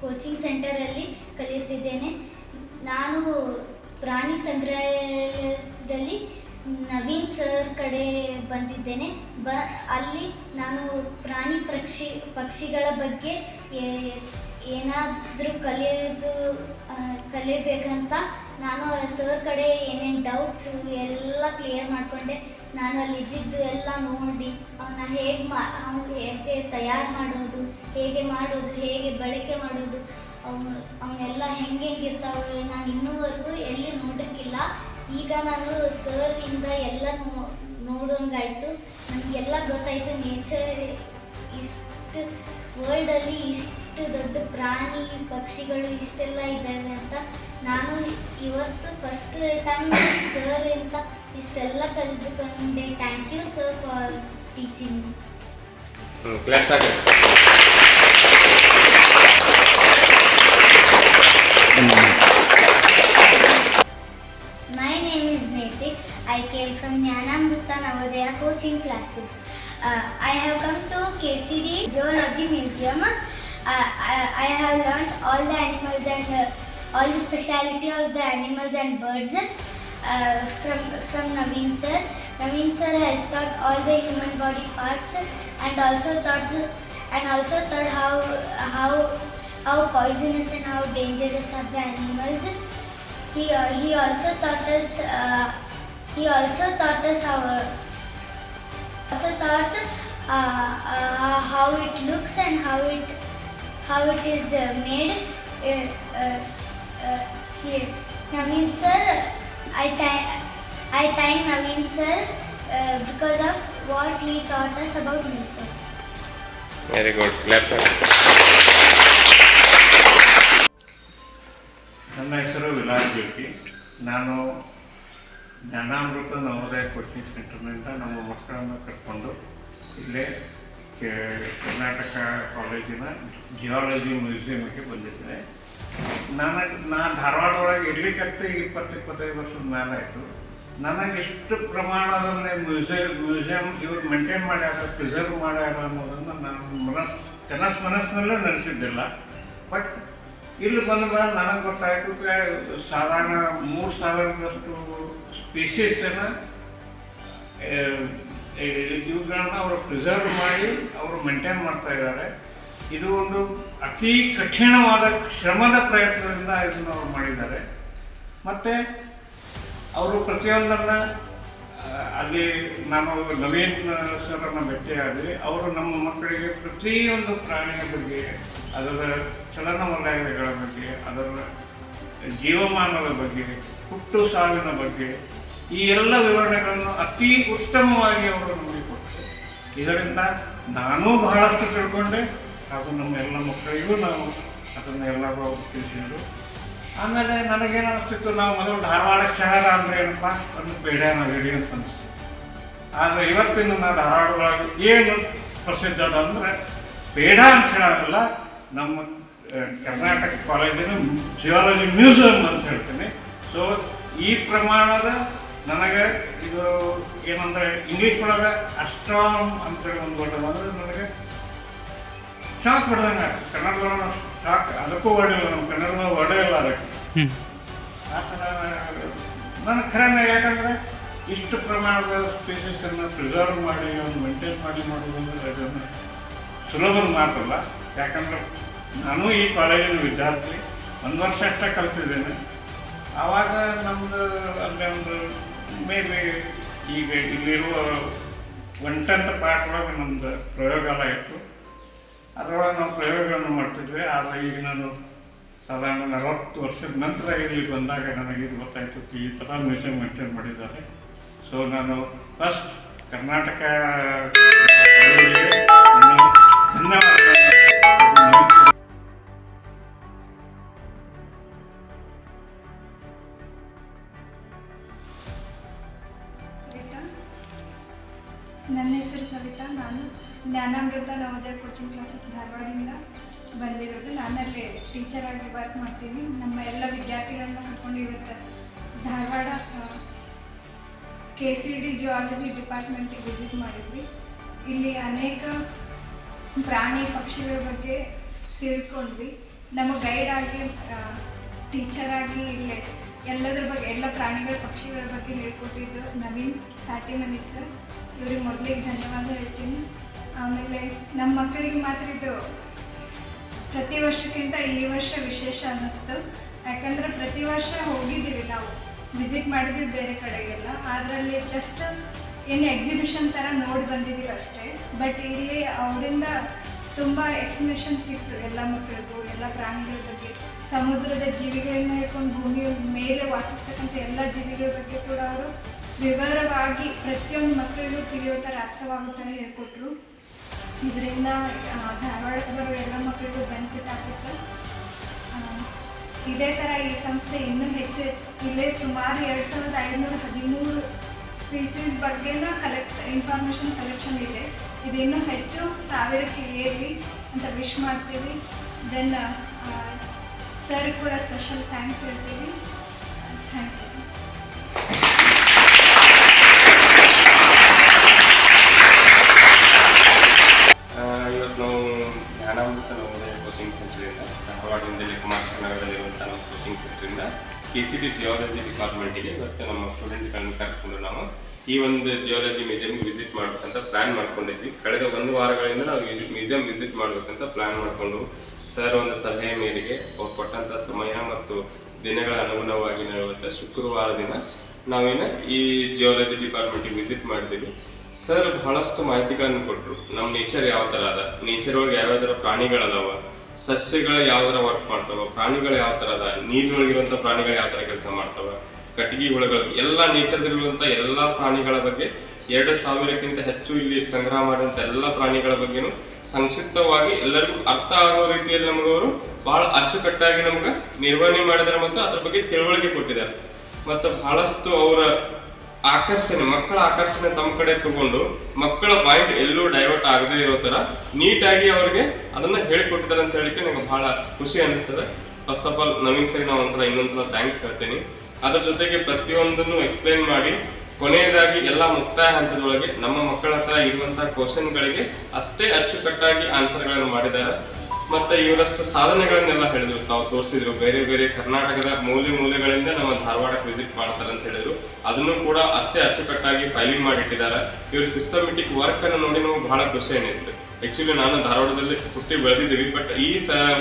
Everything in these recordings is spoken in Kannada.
ಕೋಚಿಂಗ್ ಸೆಂಟರಲ್ಲಿ ಕಲಿಯುತ್ತಿದ್ದೇನೆ. ನಾನು ಪ್ರಾಣಿ ಸಂಗ್ರಹಾಲಯದಲ್ಲಿ ನವೀನ್ ಸರ್ ಕಡೆ ಬಂದಿದ್ದೇನೆ. ಬ, ಅಲ್ಲಿ ನಾನು ಪ್ರಾಣಿ ಪಕ್ಷಿ, ಪಕ್ಷಿಗಳ ಬಗ್ಗೆ ಏನಾದರೂ ಕಲಿಯೋದು ಕಲಿಯಬೇಕಂತ ಸರ್ ಕಡೆ ಏನೇನು ಡೌಟ್ಸು ಎಲ್ಲ ಕ್ಲಿಯರ್ ಮಾಡಿಕೊಂಡೆ. ನಾನು ಅಲ್ಲಿ ಇದ್ದಿದ್ದು ಎಲ್ಲ ನೋಡಿ ಅವನ್ನ ಹೇಗೆ ಮಾ, ಅವ್ನು ಹೇಗೆ ತಯಾರು ಮಾಡೋದು, ಹೇಗೆ ಮಾಡೋದು, ಹೇಗೆ ಬಳಕೆ ಮಾಡೋದು, ಅವನು ಅವನ್ನೆಲ್ಲ ಹೆಂಗೆ ಇರ್ತಾವೆ ನಾನು ಇನ್ನೂವರೆಗೂ ಎಲ್ಲಿ ನೋಡೋಕ್ಕಿಲ್ಲ ಈಗ ನಾನು ಸರ್ನಿಂದ ಎಲ್ಲ ನೋಡೋಂಗಾಯಿತು. ನನಗೆಲ್ಲ ಗೊತ್ತಾಯಿತು ನೇಚರ್ ಇಷ್ಟು ವರ್ಲ್ಡಲ್ಲಿ ಇಷ್ಟು ದೊಡ್ಡ ಪ್ರಾಣಿ ಪಕ್ಷಿಗಳು ಇಷ್ಟೆಲ್ಲ ಇದ್ದಾವೆ ಅಂತ ನಾನು ಇವತ್ತು ಫಸ್ಟ್ ಟೈಮ್ ಸರ್ ಅಂತ ಇಷ್ಟೆಲ್ಲ ಕಲಿತುಕೊಂಡೆ thank you sir for teaching my name My name is Netik. I came from Jnanamrita Navodaya coaching classes. Uh, I have come to KCD Geology Museum. Uh, I, I have learned all the animals and uh, all the speciality of the animals and birds uh, from from Naveen sir. Naveen sir has taught all the human body parts and also taught and also taught how how how poisonous and how dangerous are the animals. He, uh, he also taught us uh, he also taught us how also taught uh, uh, how it looks and how it how it is uh, made. Uh, uh, uh, here. Naveen sir, I thank I thank Naveen sir uh, because of what he taught us about nature. Very good. Clap. ನನ್ನ ಹೆಸರು ವಿಲಾಸ್ ಜೋಗಿ ನಾನು ಜ್ಞಾನಾಮೃತ ನವೋದಯ ಕೋಚಿಂಗ್ ಸೆಂಟರ್ನಿಂದ ನಮ್ಮ ಮಕ್ಕಳನ್ನು ಕರ್ಕೊಂಡು ಇಲ್ಲೇ ಕರ್ನಾಟಕ ಕಾಲೇಜಿನ ಜಿಯಾಲಜಿ ಮ್ಯೂಸಿಯಮ್ಗೆ ಬಂದಿದ್ದೆ. ನನಗೆ, ನಾ ಧಾರವಾಡ ಒಳಗೆ ಇರ್ಲಿಕ್ಕೆ ಇಪ್ಪತ್ತು, ಇಪ್ಪತ್ತೈದು ವರ್ಷದ ಮೇಲೆ ಆಯಿತು. ನನಗೆ ಎಷ್ಟು ಪ್ರಮಾಣದಲ್ಲಿ ಮ್ಯೂಸಿಯಂ ಮ್ಯೂಸಿಯಂ ಇವ್ರು ಮೇಂಟೈನ್ ಮಾಡ್ಯಾರ ಪ್ರಿಸರ್ವ್ ಮಾಡ್ಯಾರ ಅನ್ನೋದನ್ನು ನಾನು ಮನಸ್ಸು ಕನಸು ಮನಸ್ಸಿನಲ್ಲೇ ನೆನೆಸಿದ್ದಿಲ್ಲ. ಬಟ್ ಇಲ್ಲಿ ಬಂದ ನನಗೆ ಗೊತ್ತಾಯಿತು ಸಾಧಾರಣ ಮೂರು ಸಾವಿರದಷ್ಟು ಸ್ಪೀಸೀಸನ್ನು ಇವುಗಳನ್ನ ಅವರು ಪ್ರಿಸರ್ವ್ ಮಾಡಿ ಅವರು ಮೇಂಟೈನ್ ಮಾಡ್ತಾ ಇದ್ದಾರೆ. ಇದು ಒಂದು ಅತಿ ಕಠಿಣವಾದ ಶ್ರಮದ ಪ್ರಯತ್ನದಿಂದ ಇದನ್ನು ಅವರು ಮಾಡಿದ್ದಾರೆ. ಮತ್ತು ಅವರು ಪ್ರತಿಯೊಂದನ್ನು ಅಲ್ಲಿ ನಾನು ನವೀನ್ ಸರನ್ನು ಭೇಟಿಯಾದ್ವಿ ಅವರು ನಮ್ಮ ಮಕ್ಕಳಿಗೆ ಪ್ರತಿಯೊಂದು ಪ್ರಾಣಿಯ ಬಗ್ಗೆ, ಅದರ ಚಲನವಲಯಗಳ ಬಗ್ಗೆ, ಅದರ ಜೀವಮಾನದ ಬಗ್ಗೆ, ಹುಟ್ಟು ಸಾವಿನ ಬಗ್ಗೆ ಈ ಎಲ್ಲ ವಿವರಣೆಗಳನ್ನು ಅತಿ ಉತ್ತಮವಾಗಿ ಅವರು ನೋಡಿಕೊಟ್ಟರು. ಕೊಟ್ಟರು ಇದರಿಂದ ನಾನೂ ಬಹಳಷ್ಟು ತಿಳ್ಕೊಂಡೆ. ಹಾಗೂ ನಮ್ಮ ಎಲ್ಲ ಮಕ್ಕಳಿಗೂ ನಾವು ಅದನ್ನು ಎಲ್ಲರೂ ತಿಳಿಸಿದ್ರು. ಆಮೇಲೆ ನನಗೇನು ಅನಿಸ್ತಿತ್ತು ನಾವು ಮೊದಲು ಧಾರವಾಡ ಶಹರ ಅಂದರೆ ಏನಪ್ಪ? ಒಂದು ಬೇಡ ನಗರಿ ಅಂತ ಅನಿಸ್ತು. ಆದರೆ ಇವತ್ತಿನ ನಾ ಧಾರವಾಡದೊಳಗೆ ಏನು ಪ್ರಸಿದ್ಧ ಅದ ಅಂದರೆ ಬೇಡ ಅಂತ ಹೇಳೋದಿಲ್ಲ, ನಮ್ಮ ಕರ್ನಾಟಕ ಕಾಲೇಜಿನ ಜಿಯಾಲಜಿ ಮ್ಯೂಸಿಯಂ ಅಂತ ಹೇಳ್ತೀನಿ. ಸೊ ಈ ಪ್ರಮಾಣದ ನನಗೆ ಇದು ಏನಂದ್ರೆ ಇಂಗ್ಲೀಷ್ ಒಳಗೆ ಅಷ್ಟಾಮ್ ಅಂತೇಳಿ ಒಂದು ವರ್ಡ್ ಅಂದ್ರೆ ನನಗೆ ಶಾಕ್ ಹೊಡೆದಂಗೆ ಕನ್ನಡದೊಳಗೆ ಶಾಕ್ ಅದಕ್ಕೂ ಹೊಡೆಯಲ್ಲ ನಮ್ಮ ಕನ್ನಡದ ಹೊಡೆ ಇಲ್ಲ ಅದಕ್ಕೆ. ಆ ಥರ ನನಗೆ ಖರೇನೆ ಯಾಕಂದ್ರೆ ಇಷ್ಟು ಪ್ರಮಾಣದ ಸ್ಪೀಸೀಸನ್ನು ಪ್ರಿಸರ್ವ್ ಮಾಡಿ ಒಂದು ಮೇಂಟೈನ್ ಮಾಡಿ ಮಾಡೋದು ಅಂದರೆ ಅದನ್ನು ಸುಲಭದ ಮಾತಲ್ಲ. ಯಾಕಂದ್ರೆ ನಾನು ಈ ಕಾಲೇಜಿನ ವಿದ್ಯಾರ್ಥಿ ಒಂದು ವರ್ಷ ಅಷ್ಟೇ ಕಲ್ತಿದ್ದೇನೆ. ಆವಾಗ ನಮ್ಮದು ಅಲ್ಲಿ ಒಂದು ಮೇ ಬಿ ಈಗ ಇಲ್ಲಿರುವ ಒನ್ ಪಾಠ ಒಳಗೆ ನಮ್ದು ಪ್ರಯೋಗಾಲಯ ಇತ್ತು. ಅದರೊಳಗೆ ನಾವು ಪ್ರಯೋಗವನ್ನು ಮಾಡ್ತಿದ್ವಿ. ಆದರೆ ಈಗ ನಾನು ಸಾಧಾರಣ ನಲವತ್ತು ವರ್ಷದ ನಂತರ ಇಲ್ಲಿ ಬಂದಾಗ ನನಗೆ ಇದು ಗೊತ್ತಾಯಿತು ಈ ಥರ ಮ್ಯೂಸಿಯಂ ಮೇಂಟೈನ್ ಮಾಡಿದ್ದಾರೆ. ಸೊ ನಾನು ಫಸ್ಟ್ ಕರ್ನಾಟಕ ನನ್ನ ಹೆಸರು ಸವಿತಾ. ನಾನು ಜ್ಞಾನಾಮೃತ ನವೋದಯ ಕೋಚಿಂಗ್ ಕ್ಲಾಸ್ ಧಾರವಾಡದಿಂದ ಬಂದಿರೋದು. ನಾನಲ್ಲಿ ಟೀಚರ್ ಆಗಿ ವರ್ಕ್ ಮಾಡ್ತೀನಿ. ನಮ್ಮ ಎಲ್ಲ ವಿದ್ಯಾರ್ಥಿಗಳನ್ನ ಕರ್ಕೊಂಡು ಇವತ್ತು Dharwad K C D geology ಡಿಪಾರ್ಟ್ಮೆಂಟಿಗೆ visit ಮಾಡಿದ್ವಿ. ಇಲ್ಲಿ ಅನೇಕ ಪ್ರಾಣಿ ಪಕ್ಷಿಗಳ ಬಗ್ಗೆ ತಿಳ್ಕೊಂಡ್ವಿ. ನಮ್ಮ ಗೈಡ್ ಆಗಿ ಟೀಚರ್ ಆಗಿ ಇಲ್ಲೇ ಎಲ್ಲದ್ರ ಬಗ್ಗೆ, ಎಲ್ಲ ಪ್ರಾಣಿಗಳ, ಪಕ್ಷಿಗಳ ಬಗ್ಗೆ ಹೇಳ್ಕೊಟ್ಟಿದ್ದು ನವೀನ್ ಮನಿ ಸರ್. ಇವ್ರಿಗೆ ಮೊದಲಿಗೆ ಧನ್ಯವಾದ ಹೇಳ್ತೀನಿ. ಆಮೇಲೆ ನಮ್ಮ ಮಕ್ಕಳಿಗೆ ಮಾತ್ರ ಇದು ಪ್ರತಿ ವರ್ಷಕ್ಕಿಂತ ಈ ವರ್ಷ ವಿಶೇಷ ಅನ್ನಿಸ್ತು. ಯಾಕಂದ್ರೆ ಪ್ರತಿ ವರ್ಷ ಹೋಗಿದ್ದೀವಿ ನಾವು. ವಿಸಿಟ್ ಮಾಡಿದ್ವಿ ಬೇರೆ ಕಡೆಗೆಲ್ಲ. ಅದರಲ್ಲಿ ಜಸ್ಟ್ ಏನು ಎಕ್ಸಿಬಿಷನ್ ಥರ ನೋಡಿ ಬಂದಿದ್ದೀವಿ ಅಷ್ಟೇ. ಬಟ್ ಇಲ್ಲಿ ಅವರಿಂದ ತುಂಬ ಎಕ್ಸ್ಪ್ಲನೇಷನ್ ಸಿಕ್ತು ಎಲ್ಲ ಮಕ್ಕಳಿಗೂ, ಎಲ್ಲ ಪ್ರಾಣಿಗಳ ಬಗ್ಗೆ. ಸಮುದ್ರದ ಜೀವಿಗಳಿಂದ ಹಿಡ್ಕೊಂಡು ಭೂಮಿಯ ಮೇಲೆ ವಾಸಿಸ್ತಕ್ಕಂಥ ಎಲ್ಲ ಜೀವಿಗಳ ಬಗ್ಗೆ ಕೂಡ ಅವರು ವಿವರವಾಗಿ ಪ್ರತಿಯೊಂದು ಮಕ್ಕಳಿಗೂ ತಿಳಿಯೋ ಥರ ಅರ್ಥವಾಗುತ್ತಾರೆ ಹೇಳ್ಕೊಟ್ರು. ಇದರಿಂದ ಧಾರವಾಡಕ್ಕೆ ಬರೋ ಎಲ್ಲ ಮಕ್ಕಳಿಗೂ ಬೆನಿಫಿಟ್ ಆಗುತ್ತೆ. ಇದೇ ಥರ ಈ ಸಂಸ್ಥೆ ಇನ್ನೂ ಹೆಚ್ಚು ಹೆಚ್ಚು ಇಲ್ಲೇ ಸುಮಾರು ಎರಡು ಸಾವಿರದ ಐದುನೂರ ಹದಿಮೂರು ಸ್ಪೀಸೀಸ್ ಬಗ್ಗೆನ ಕಲೆಕ್ಟ್ ಇನ್ಫಾರ್ಮೇಷನ್ ಕಲೆಕ್ಷನ್ ಇದೆ. ಇದಿನ್ನೂ ಹೆಚ್ಚು ಸಾವಿರಕ್ಕೆ ಏರಲಿ ಅಂತ ವಿಶ್ ಮಾಡ್ತೀವಿ. ದೆನ್ ಸರ್ ಕೂಡ ಸ್ಪೆಷಲ್ ಥ್ಯಾಂಕ್ಸ್ ಹೇಳ್ತೀವಿ ಥ್ಯಾಂಕ್ ಯು ನಾವು coaching coaching K C D geology ಡಿಪಾರ್ಟ್ಮೆಂಟಿಗೆ ಇವತ್ತು ನಮ್ಮ ಸ್ಟೂಡೆಂಟ್ಗಳನ್ನು ಕರ್ಕೊಂಡು ನಾವು ಈ ಒಂದು ಜಿಯಾಲಜಿ ಮ್ಯೂಸಿಯಂಗೆ ವಿಸಿಟ್ ಮಾಡ್ಬೇಕಂತ ಪ್ಲಾನ್ ಮಾಡ್ಕೊಂಡಿದ್ವಿ. ಕಳೆದ ಒಂದು ವಾರಗಳಿಂದ ನಾವು ಮ್ಯೂಸಿಯಂ ವಿಸಿಟ್ ಮಾಡಬೇಕಂತ ಪ್ಲಾನ್ ಮಾಡಿಕೊಂಡು ಸರ್, ಒಂದು ಸಲಹೆ ಮೇರೆಗೆ ಅವ್ರು ಕೊಟ್ಟಂಥ ಸಮಯ ಮತ್ತು ದಿನಗಳ ಅನುಗುಣವಾಗಿ ನಡೆಯುವಂಥ ಶುಕ್ರವಾರ ದಿನ ನಾವೇನು ಈ ಜಿಯಾಲಜಿ ಡಿಪಾರ್ಟ್ಮೆಂಟಿಗೆ ವಿಸಿಟ್ ಮಾಡಿದ್ದೀವಿ. ಸರ್, ಬಹಳಷ್ಟು ಮಾಹಿತಿಗಳನ್ನು ಕೊಟ್ಟರು ನಮ್ಮ ನೇಚರ್ ಯಾವ ಥರ ಅದ? ನೇಚರ್ ಒಳಗೆ ಯಾವ ಥರ ಪ್ರಾಣಿಗಳದಾವ? ಸಸ್ಯಗಳ ಯಾವ ಥರ ವರ್ಕ್ ಮಾಡ್ತಾವ? ಪ್ರಾಣಿಗಳು ಯಾವ ಥರ ಅದ? ನೀರಿನೊಳಗಿರುವಂಥ ಪ್ರಾಣಿಗಳು ಯಾವ ಥರ ಕೆಲಸ ಮಾಡ್ತಾವ? ಕಟ್ಟಿಗೆ ಹುಳಗಳು, ಎಲ್ಲ ನೇಚರ್ದಲ್ಲಿರುವಂಥ ಎಲ್ಲ ಪ್ರಾಣಿಗಳ ಬಗ್ಗೆ ಎರಡು ಸಾವಿರಕ್ಕಿಂತ ಹೆಚ್ಚು ಇಲ್ಲಿ ಸಂಗ್ರಹ ಮಾಡಿದಂಥ ಎಲ್ಲ ಪ್ರಾಣಿಗಳ ಬಗ್ಗೆನೂ ಸಂಕ್ಷಿಪ್ತವಾಗಿ ಎಲ್ಲರಿಗೂ ಅರ್ಥ ಆಗೋ ರೀತಿಯಲ್ಲಿ ನಮಗವರು ಬಹಳ ಅಚ್ಚುಕಟ್ಟಾಗಿ ನಮ್ಗೆ ನಿರ್ವಹಣೆ ಮಾಡಿದ್ರೆ ಮತ್ತು ಅದ್ರ ಬಗ್ಗೆ ತಿಳುವಳಿಕೆ ಕೊಟ್ಟಿದ್ದಾರೆ. ಮತ್ತು ಬಹಳಷ್ಟು ಅವರ ಆಕರ್ಷಣೆ, ಮಕ್ಕಳ ಆಕರ್ಷಣೆ ತಮ್ಮ ಕಡೆ ತಗೊಂಡು ಮಕ್ಕಳ ಮೈಂಡ್ ಎಲ್ಲೂ ಡೈವರ್ಟ್ ಆಗದೆ ಇರೋ ತರ ನೀಟಾಗಿ ಅವ್ರಿಗೆ ಅದನ್ನ ಹೇಳಿಕೊಟ್ಟಿದ್ದಾರೆ ಅಂತ ಹೇಳಿಕೆ ನನಗೆ ಬಹಳ ಖುಷಿ ಅನಿಸ್ತದೆ ಫಸ್ಟ್ ಆಫ್ ಆಲ್ ನವೀನ್ ಸರಿ ನಾವು ಒಂದ್ಸಲ ಇನ್ನೊಂದ್ಸಲ ಥ್ಯಾಂಕ್ಸ್ ಹೇಳ್ತೀನಿ. ಅದ್ರ ಜೊತೆಗೆ ಪ್ರತಿಯೊಂದನ್ನು ಎಕ್ಸ್ಪ್ಲೈನ್ ಮಾಡಿ ಕೊನೆಯದಾಗಿ ಎಲ್ಲ ಮುಕ್ತಾಯ ಹಂತದೊಳಗೆ ನಮ್ಮ ಮಕ್ಕಳ ಹತ್ರ ಇರುವಂತಹ ಕ್ವಶನ್ಗಳಿಗೆ ಅಷ್ಟೇ ಅಚ್ಚುಕಟ್ಟಾಗಿ ಆನ್ಸರ್ಗಳನ್ನು ಮಾಡಿದ್ದಾರೆ. ಮತ್ತೆ ಇವರಷ್ಟು ಸಾಧನೆಗಳನ್ನೆಲ್ಲ ಹೇಳಿದ್ರು. ತಾವು ತೋರಿಸಿದ್ರು. ಬೇರೆ ಬೇರೆ ಕರ್ನಾಟಕದ ಮೂಲೆ ಮೂಲೆಗಳಿಂದ ನಮ್ಮ ಧಾರವಾಡಕ್ಕೆ ವಿಸಿಟ್ ಮಾಡ್ತಾರೆ ಅಂತ ಹೇಳಿದ್ರು. ಅದನ್ನು ಕೂಡ ಅಷ್ಟೇ ಅಚ್ಚುಕಟ್ಟಾಗಿ ಫೈಲಿಂಗ್ ಮಾಡಿಟ್ಟಿದ್ದಾರೆ. ಇವ್ರ ಸಿಸ್ಟಮೆಟಿಕ್ ವರ್ಕ್ ಅನ್ನು ನೋಡಿ ನಮಗೆ ಬಹಳ ಖುಷಿ ಅನ್ನಿಸ್ತು. ಆಕ್ಚುಲಿ ನಾನು ಧಾರವಾಡದಲ್ಲಿ ಹುಟ್ಟಿ ಬೆಳೆದಿದ್ದೀವಿ ಬಟ್ ಈ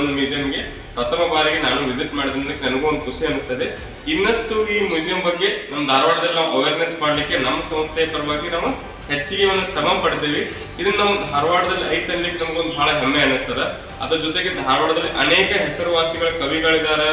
ಒಂದು ಮ್ಯೂಸಿಯಂಗೆ ಪ್ರಥಮ ಬಾರಿಗೆ ನಾನು ವಿಸಿಟ್ ಮಾಡಿದ್ರೆ ನನಗೂ ಒಂದು ಖುಷಿ ಅನಿಸ್ತದೆ ಇನ್ನಷ್ಟು ಈ ಮ್ಯೂಸಿಯಂ ಬಗ್ಗೆ ನಮ್ಮ ಧಾರವಾಡದಲ್ಲಿ ನಾವು ಅವೇರ್ನೆಸ್ ಮಾಡಲಿಕ್ಕೆ ನಮ್ಮ ಸಂಸ್ಥೆಯ ಪರವಾಗಿ ನಾವು ಹೆಚ್ಚಿಗೆ ಒಂದು ಶ್ರಮ ಪಡ್ತೀವಿ. ಇದನ್ನ ನಮ್ಮ ಧಾರವಾಡದಲ್ಲಿ ಐತೆ ನಮ್ಗೊಂದು ಬಹಳ ಹೆಮ್ಮೆ ಅನಿಸ್ತದ ಅದ್ರ ಜೊತೆಗೆ ಧಾರವಾಡದಲ್ಲಿ ಅನೇಕ ಹೆಸರುವಾಸಿಗಳ ಕವಿಗಳಿದ್ದಾರೆ.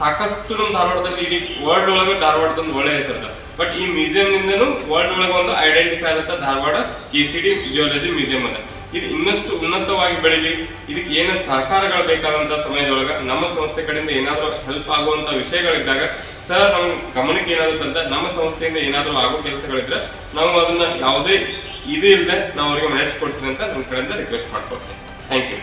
ಸಾಕಷ್ಟು ನಮ್ಮ ಧಾರವಾಡದಲ್ಲಿ ಇಡೀ ವರ್ಲ್ಡ್ ಒಳಗೆ ಧಾರವಾಡದ ಒಂದು ಒಳ್ಳೆ ಹೆಸರದ. ಬಟ್ ಈ ಮ್ಯೂಸಿಯಂ ನಿಂದನೂ ವರ್ಲ್ಡ್ ಒಳಗೆ ಒಂದು ಐಡೆಂಟಿಫೈ ಆದಂತ Dharwad K C D geology museum ಅದ. ಇದು ಇನ್ನಷ್ಟು ಉನ್ನತವಾಗಿ ಬೆಳೀಲಿ. ಇದಕ್ಕೆ ಏನೇ ಸಹಕಾರಗಳು ಬೇಕಾದಂತ ಸಮಯದೊಳಗೆ ನಮ್ಮ ಸಂಸ್ಥೆ ಕಡೆಯಿಂದ ಏನಾದರೂ ಹೆಲ್ಪ್ ಆಗುವಂತ ವಿಷಯಗಳಿದ್ದಾಗ ಸರ್ ನಮ್ಮ ಗಮನಕ್ಕೆ ಏನಾದರೂ ತಂದ ನಮ್ಮ ಸಂಸ್ಥೆಯಿಂದ ಏನಾದರೂ ಆಗೋ ಕೆಲಸಗಳಿದ್ರೆ ನಾವು ಅದನ್ನ ಯಾವುದೇ ಇದು ಇಲ್ಲದೆ ನಾವು ಅವರಿಗೆ ನಡೆಸ್ಕೊಡ್ತೀನಿ ಅಂತ ನಮ್ಮ ಕಡೆಯಿಂದ ರಿಕ್ವೆಸ್ಟ್ ಮಾಡ್ಕೊಡ್ತೀನಿ ಥ್ಯಾಂಕ್ ಯು